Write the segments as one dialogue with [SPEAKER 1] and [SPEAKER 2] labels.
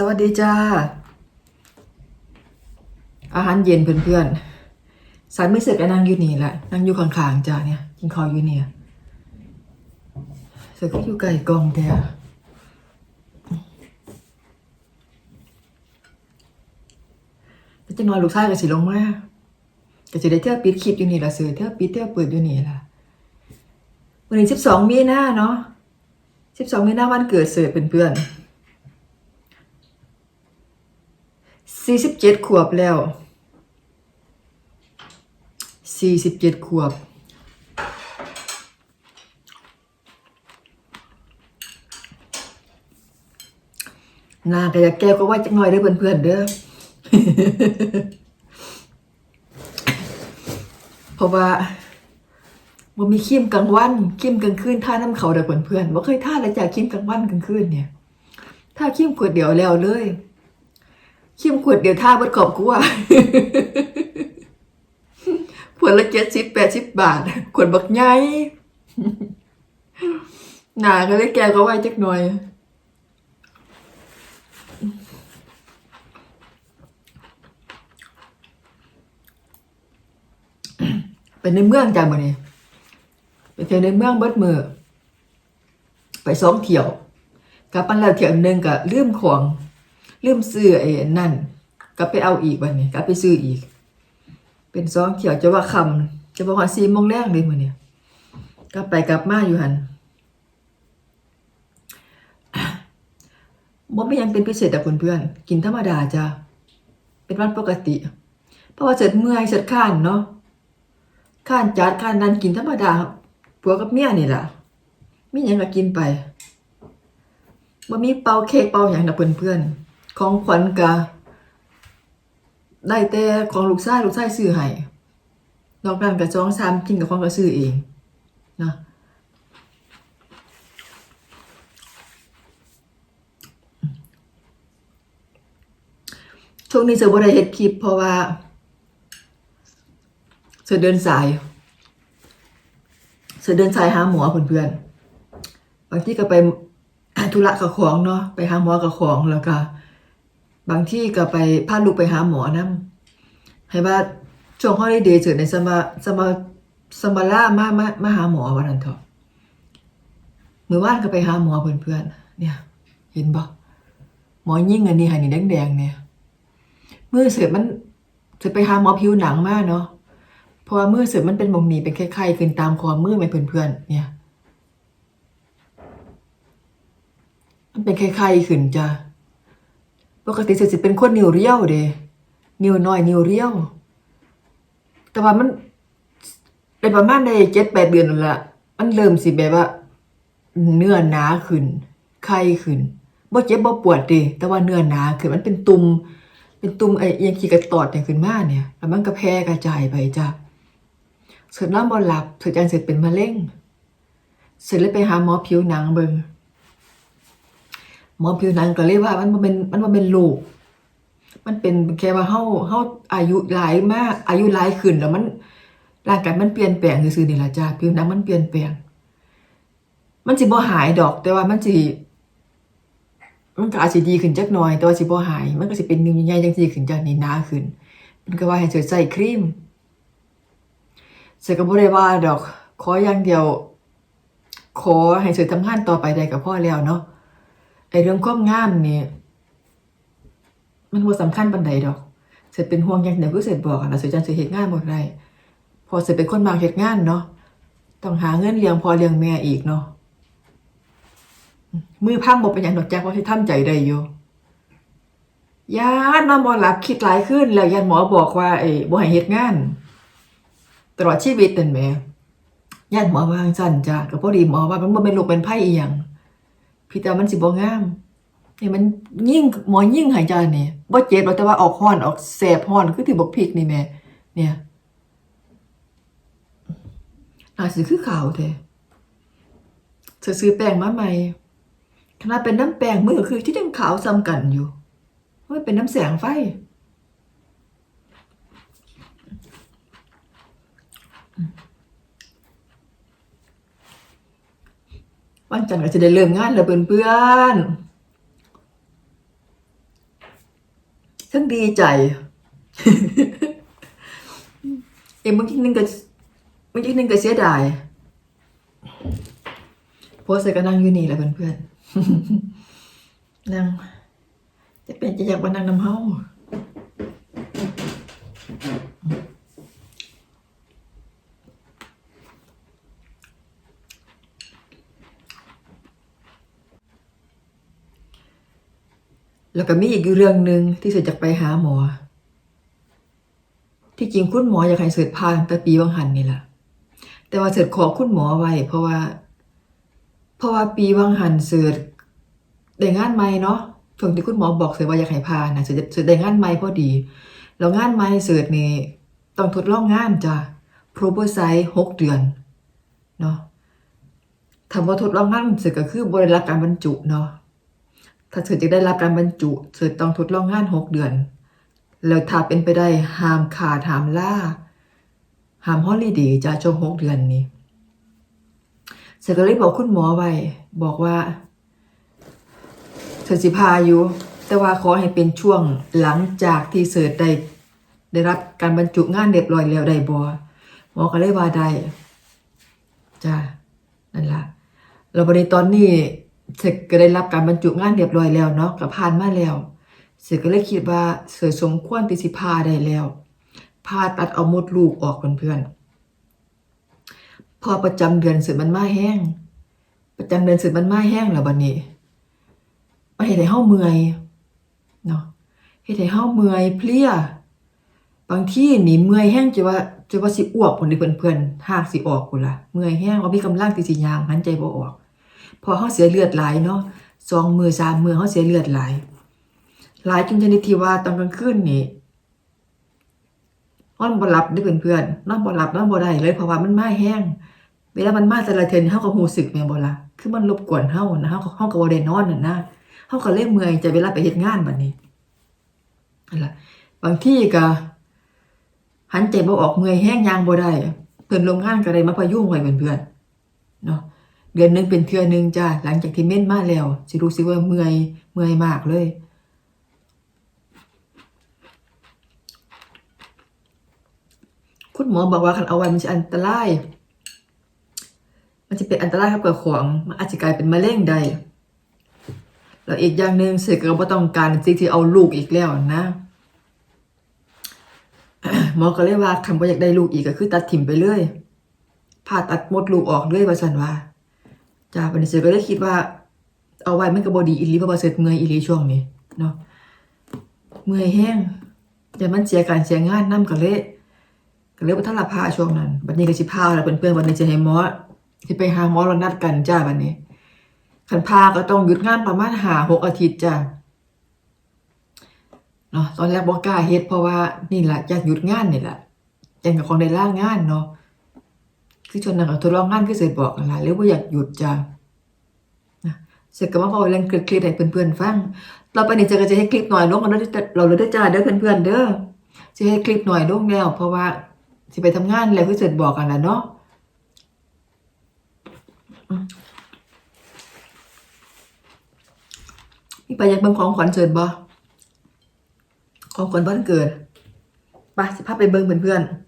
[SPEAKER 1] สวัสดีจ้า อาหารเย็นเพื่อนๆสายไม่เสร็จก็นั่งอยู่นี่แหละนั่งอยู่ข้างๆจ้าเนี่ยกินข้าวอยู่เนี่ยเสร็จก็อยู่ไกลกองแต่จังน้อยลูกชายก็สิลงมาก็สิได้เที่ยวปิดคลิปอยู่นี่ละเสือเที่ยวปิดเที่ยวเปิดอยู่นี่ล่ะวันนี้สิบสองมีนาเนาะสิบสองมีนาวันเกิดเสือเพื่อนๆ สี่สิบเจ็ดขวบแล้วสี่สิบเจ็ดขวบน้าก็อยากแก้วก็ว่าจักหน่อยเด้อเพื่อนๆเด้อเพราะว่าบ่มีครีมกลางวันครีมกลางคืนท่าน้ำเขาเด้อเพื่อนๆบ่เคยท่าเลยจ้ะครีมกลางวันกลางคืนเนี่ยท่าครีมขวดเดียวแล้วเลย คิมขวดเดียวท่าบดกรอบกูว่าขวดละเจ็ดสิบแปดสิบบาท ขวดบักใหญ่หนาก็เลยแกก็ไว้จักหน่อย เป็นในเมืองจ้ะมื้อนี้ไปเที่ยวในเมืองเบิดมือ ไปสองเที่ยวกลับมาแล้วเที่ยวหนึ่งก็ลืมของ ลืมซื้อไอ้นั่น ก็ไปเอาอีกวันนี้ก็ไปซื้ออีก เป็นซองเขียวจะว่าคำจะบอกว่าสี่โมงแรกเลยมื้อนี้ก็ไปกลับมาอยู่หันบ่ไม่ยังเป็นพิเศษแต่เพื่อนๆกินธรรมดาจ้ะเป็นวันปกติ เพราะว่าเสร็จเมื่อยเสร็จข้านเนาะข้านจัดข้านนั้นกินธรรมดาผัวกับเมียนี่แหละมีหยังก็กินไปบ่มีเป่าเค้กเป่าหยังนะเพื่อนๆ ของขวัญกะได้แต่ของลูกชายลูกชายซื้อให้นอกนั้นก็จ้องซ้ำกินกับของก็ซื้อเองนะช่วงนี้เสือบ่ได้เฮ็ดคลิปเพราะว่าเสือเดินสายเสือเดินสายหาหมอเพื่อนๆบางที่ก็ไปธุระกับของเนาะไปหาหมอกับของแล้วก็ บางที่ก็ไปพาลูกไปหาหมอนํให้ว่าช่วงฮอลิเดย์เจอในสมาสมาสมาล่ามามามาหาหมอวันนั้นเถอะมือว่านก็ไปหาหมอเพื่อนๆเนี่ย เห็นบ่หมอยิ่งอันนี้ให้นี่แดงๆเนี่ยมือเสือมันจะไปหาหมอผิวหนังมากเนาะเพราะว่ามือเสือมันเป็นบงหนีเป็นไข้ๆขึ้นตามคอมือไหมเพื่อนๆเนี่ย มันเป็นไข้ๆขึ้นจ้ะ ปกติเสสิเป็นคนนิ้วเรียวเด้นิ้วน้อยนิ้วเรียว แต่ว่ามันเป็นประมาณได้เจ็ดแปดเดือนนั่นละมันเริ่มสิแบบว่า เนื้อหนาขึ้น ไข้ขึ้นบ่เจ็บบ่ปวดเด้แต่ว่าเนื้อหนาขึ้นมันเป็นตุ่มเป็นตุ่มไอ้เอียงขี้กระตอดเนี่ยขึ้นมาเนี่ย แล้วมันก็แพร่กระจายไปจ้ะเสร็จแล้วบ่หลับเสร็จจังเสร็จเป็นมะเร็งเสร็จเลยไปหาหมอผิวหนังเบิ่ง หมอผิวหนังก็เลยว่ามันเป็นมันเป็นโรคมันเป็นแค่ว่าเฮาเฮาอายุหลายมากอายุหลายขึ้นแล้วมันร่างกายมันเปลี่ยนแปลงซื่อๆนี่ล่ะจ้าผิวหนังมันเปลี่ยนแปลง มันสิบ่หายดอก แต่ว่ามันสิมันก็อาจสิดีขึ้นจักหน่อย แต่ว่าสิบ่หาย มันก็สิเป็นนิ้วใหญ่ๆจังซี่ขึ้นจากนี้หนาขึ้น มันก็ว่าให้เธอใส่ครีมเสยก็บ่ได้ว่าดอก ขออย่างเดียว ขอให้เธอทำงานต่อไปได้ก็พอแล้วเนาะ ไอเรื่องความงามนี่มันบ่สำคัญปานใดดอก เสร็จเป็นห่วงอย่างเดียวคือเสร็จบอกอะนะเสร็จจังสิเฮ็ดงานบ่ได้พอเสร็จเป็นคนมักเฮ็ดงานเนาะต้องหาเงินเลี้ยงพอเลี้ยงแม่อีกเนาะมือพังบ่เป็นหยังดอกจักว่าสิทำใจได้อยู่ยานนอนบ่หลับคิดหลายขึ้น แล้วยันหมอบอกว่าไอ้บ่ให้เฮ็ดงาน ตลอดชีวิตนั่นแหมยันหมอว่าจังซั่นจ้ะก็พอดีหมอว่ามันเป็นโรคเป็นภัยอีหยัง พี่แต่มันสิบ่งามเนี่ยมันยิ่งหมอยิ่งหายใจเนี่ยบ่เจ็บหรอกแต่ว่าออกห้อนออกแสบห้อนคือที่บอกพริกนี่แม่เนี่ยอาจสิคือขาวแท้เธอซื้อแป้งมาใหม่ขนาดเป็นน้ำแป้งมือคือที่ยังขาวซ้ำกันอยู่มันเป็นน้ำแสงไฟ วันจันทร์ก็จะได้เริ่มงานแล้วเพื่อนทั้งดีใจเอ็มบางทีนึงก็บางทีนึงก็เสียดายเพราะใส่ก็นั่งอยู่นี่แหละเพื่อนๆนั่งจะเป็นจะอยากมานั่งน้ำเฮา แล้วก็มีอีกเรื่องหนึ่งที่เสือจะไปหาหมอ ที่จริงคุณหมออยากให้เสือพาตั้งแต่ปีวังหันนี่แหละแต่ว่าเสือขอคุณหมอไว้ เพราะว่า เพราะว่าปีวังหันเสือได้งานใหม่เนาะช่วงที่คุณหมอบอกเสือว่าอยากให้พานะเสือเสือได้งานใหม่พอดี แล้วงานใหม่เสือนี่ต้องทดลองงานจ้ะโปรโบไซ์หกเดือนเนาะคำว่าทดลองงานเสือก็คือบริรับการบรรจุเนาะ ถ้าเธอจะได้รับการบรรจุ เธอต้องทดลองงานหกเดือน แล้วถ้าเป็นไปได้ห้ามขาดห้ามล่าห้ามฮอลิเดย์จะช่วงหกเดือนนี้เธอก็เลยบอกคุณหมอไว้บอกว่าเธอสิพาอยู่ แต่ว่าขอให้เป็นช่วงหลังจากที่เสิร์ชได้ได้รับการบรรจุงานเรียบร้อยแล้วได้บอหมอก็เลยว่าได้จ้านั่นละเราบริตอนนี้ สร็จก็ได้รับการบรรจุงานเรียบร้อยแล้วเนาะกับผ่านมาแล้วเสร็จก็เลยคิดว่าเสือสมควรที่สิพาได้แล้วพาตัดเอามดลูกออกเพื่อนๆพอประจำเดือนเสร็จมันมาแห้ง ประจำเดือนเสร็จมันมาแห้งแล้วบัดนี้มันเฮ็ดให้เฮาเมื่อยเนาะเฮ็ดให้เฮาเมื่อยเพลียบางที่นี่เมื่อยแห้งจะว่าจะว่าสิอ้วกพุ่นเพื่อนๆหากสิออกพุ่นล่ะเมื่อยแห้งว่ามีกำลังที่สิยางหันใจบ่ออก พอเขาเสียเลือดไหลเนาะสองมือสามมือเขาเสียเลือดไหลายหลายจนชนิดที่ว่าตอนกลางคืนนี่นอนบ่หลับได้อเพื่อนๆนอนบ่หลับนอนบ่ได้เลยเพราะว่ามันมาแห้ง เวลามันมาแต่ละเทนเฮาก็รู้สึกแม่บ่ล่ะคือมันรบกวนเฮานะเฮาเฮาก็บ่ได้นอนนั่นนะเฮาก็เลยเมื่อยใจเวลาไปเฮ็ดงานบัดนี้นั่นล่ะบางที่ก็หันใจบ่ออกเมื่อยแห้งยางบ่ได้เพิ่นโรงงานก็ได้มาพยุงไว้เพื่อนๆเนาะ เดือนหนึงเป็นเทื่อหนึงจ้าหลังจากที่เม่นมาแล้วสิรู้สึกว่าเมื่อยเมื่อยมากเลยคุณหมอบอกว่าคันเอาไวมันจะอันตราย มันจะเป็นอันตรายครับกับของมันอาจจะกลายเป็นมะเร็งได้แล้วอีกอย่างหนึ่งเสกก็บ่ต้องการสิ่งที่เอาลูกอีกแล้วนะหมอก็เลยว่าคำว่าอยากได้ลูกอีกก็คือ ตัดถิ่มไปเลยผ่าตัดมดลูกออกเลยว่าสันว่า จ้าบันนี้เสือก็เลยคิดว่า เอาไว้มันก็บดีอีหลีเพราะว่าเสือเมื่อยอีหลีช่วงนี้เนาะเมื่อยแห้งแต่มันเสียการเสียงานน้ำก็เลยก็เลยว่าถ้าละพาช่วงนั้นบัดนี้ก็สิพาแล้วเพื่อนๆวันนี้จะให้มอที่ไปหาหมอเรานัดกันจ้าบัดนี้คันพาก็ต้องหยุดงานประมาณหาหกอาทิตย์จ้าเนาะตอนแรกบอกกล้าเฮ็ดเพราะว่านี่แหละอยากหยุดงานนี่แหละยังกับของได้ล่างงานเนาะ คือชวนนังกับทดลองงานคือเสร็จบอกกันละหรือว่าอยากหยุดจ้ะเสร็จก็มาพอเล่นคลิปให้เพื่อนๆฟัง เราไปนี่จะก็จะให้คลิปหน่อยลงกันแล้วเราเลยได้จ้าเด้อเพื่อนๆเด้อจะให้คลิปหน่อยลงแล้ว เพราะว่าสิไปทำงานแล้วคือเสร็จบอกกันแล้วเนาะอืมมีไปอยากเบิ่งของขวัญเสร็จบ่ของขวัญวันเกิดไปสิพาไปเบิ่งเพื่อนๆ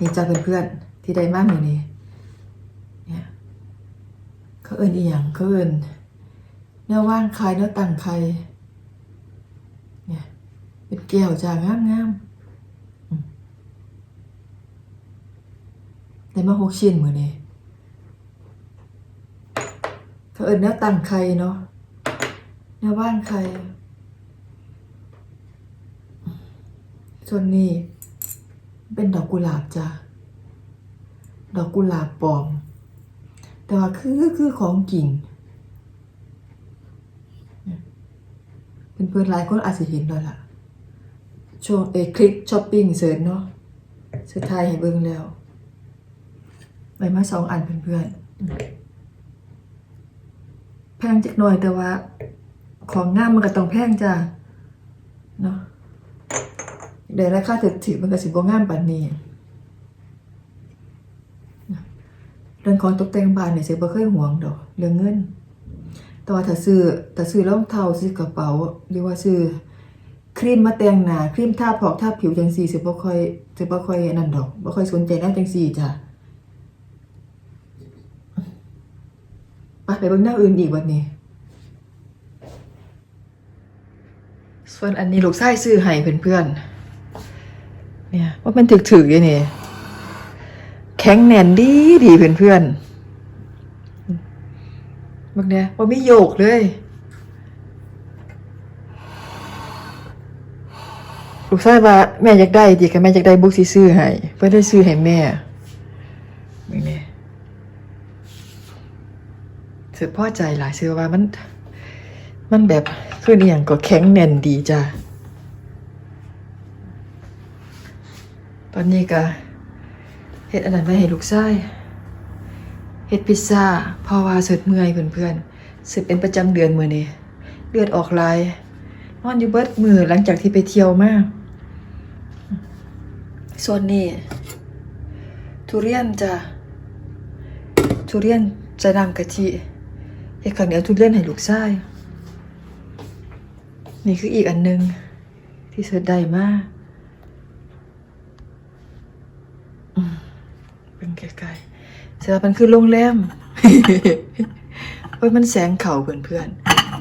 [SPEAKER 1] นี่จ้าเพื่อนๆที่ได้มากอยู่นี่เนี่ยเขาเอินอีหยังเขาเอินเนื้อว่างใครเนื้อต่างใครเนี่ยเป็นแก้วจ้างามงามๆได้มาหกชิ้นมือนี่เขาเอินเนื้อต่างใครเนาะเนื้อว่างใครส่วนนี้ เป็นดอกกุหลาบจ้ะ ดอกกุหลาบปลอม แต่ว่าคือคือของจริงเป็นเพื่อนหลายคนอาจจะเห็นแล้วล่ะ ช่วงเอคลิกช้อปปิ้งเสิร์ชเนาะเสิร์ชไทยให้เบิ่งแล้วไปมาสองอันเพื่อนๆแพงจักหน่อยแต่ว่า ของงามมันก็ต้องแพงจ้ะเนาะ เดี๋ยวราคาถือถือมันก็สิบ่งามปานนี้เรื่องของตกแต่งบ้านเนี่ยเสียบ่เคยห่วงดอก เรื่องเงิน แต่ว่าถ้าซื้อถ้าซื้อรองเท้าซื้อกระเป๋า หรือว่าซื้อครีมมาแต่งหน้าครีมทาพอกทาผิวจังซี่สิบ่ค่อยสิบ่ค่อยนั่นดอกบ่ค่อยสนใจแนวจังซี่จ้ะไปไปเบิ่งแนวอื่นอีกบัดนี้ ส่วนอันนี้ลูกชายซื้อให้เพื่อนๆ เนี่ยว่ามันถึกๆอยู่นี่ แข็งแน่นดีดีเพื่อนๆบักเนี่ยว่าไม่โยกเลยลูกชายว่าแม่อยากได้ดีกับแม่อยากได้บุกสิซื้อให้เพื่อได้ซื้อให้แม่บักเนี่ยเสือพ่อใจหลายเสือว่ามัน มันแบบคืออย่างก็แข็งแน่นดีจ้ะ ตอนนี้ก็เฮ็ดอันนั้นไว้ให้ลูกชายเฮ็ดพิซซ่าเพราะว่าสุดเมื่อยเพื่อนๆสึกเป็นประจำเดือนมื้อนี้เลือดออกลายนอนอยู่เบิดมือหลังจากที่ไปเที่ยวมาก ส่วนนี้ทุเรียนจะทุเรียนจะนำกะทิเฮ็ดข้าวเหนียวทุเรียนให้ลูกชายนี่คืออีกอันหนึงที่สิร์ชได้มากอืมเป็นไกลๆเสร็จ แล้วมันคือโรงแรมโอ้ยมันแสงเข่าเพื่อน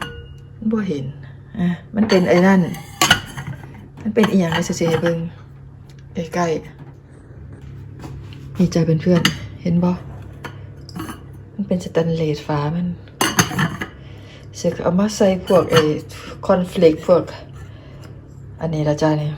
[SPEAKER 1] ๆมันบ่เห็นอะมันเป็นไอ้นั่น มันเป็นอีหยังไงเสียเบิ่งใกล้ๆนี่ใจเพื่อนๆเห็นบ่มันเป็นสแตนเลสฟ้ามันเสกเอามาใส่พวกไอ้คอนฟลิกพวก อันนี้ละจ้าเนี่ย